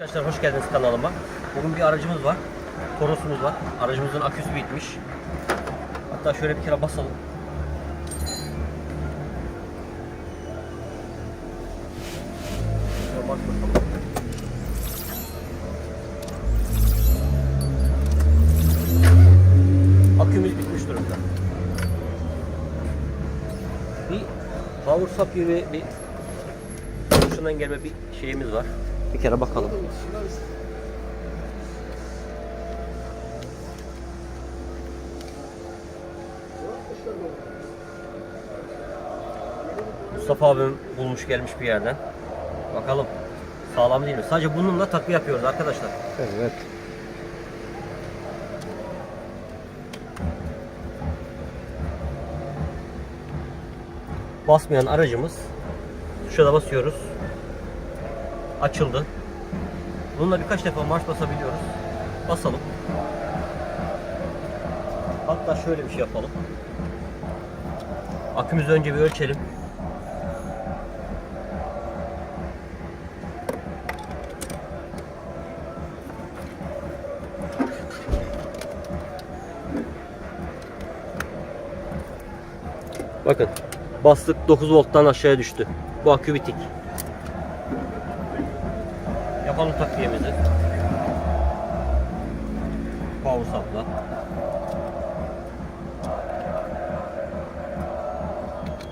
Arkadaşlar hoş geldiniz kanalıma. Bugün bir aracımız var. Toros'umuz var. Aracımızın aküsü bitmiş. Hatta şöyle bir kere basalım. Akümüz bitmiş durumda. Bir power gibi bir şundan gelme bir şeyimiz var. Bir kere bakalım. Mustafa abim bulmuş gelmiş bir yerden. Bakalım. Sağlam değil mi? Sadece bununla takı yapıyoruz arkadaşlar. Evet. Basmayan aracımız. Tuşa da basıyoruz. Açıldı. Bununla birkaç defa marş basabiliyoruz. Basalım. Hatta şöyle bir şey yapalım. Akümüzü önce bir ölçelim. Bakın bastık 9 volttan aşağıya düştü. Bu akü bitik. Yapalım takviyemizi. Power supply.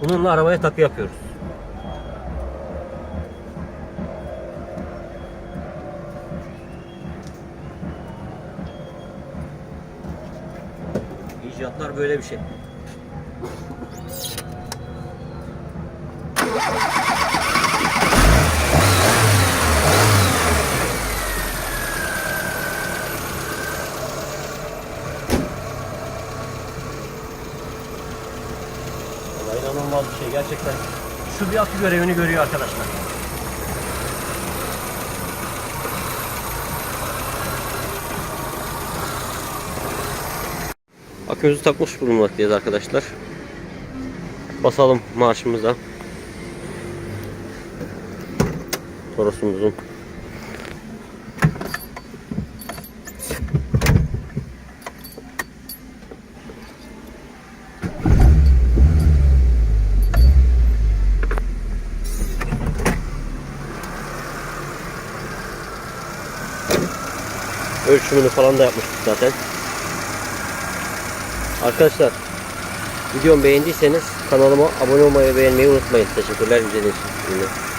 Bununla arabaya takı yapıyoruz. İcatlar böyle bir şey. İnanılmaz bir şey gerçekten. Şu bir akü görevini görüyor arkadaşlar. Akümüzü takmış bulunmaktayız arkadaşlar. Basalım marşımıza. Torosumuzun. Ölçümünü falan da yapmıştık zaten. Arkadaşlar videomu beğendiyseniz kanalıma abone olmayı beğenmeyi unutmayın. Teşekkürler izlediğiniz için.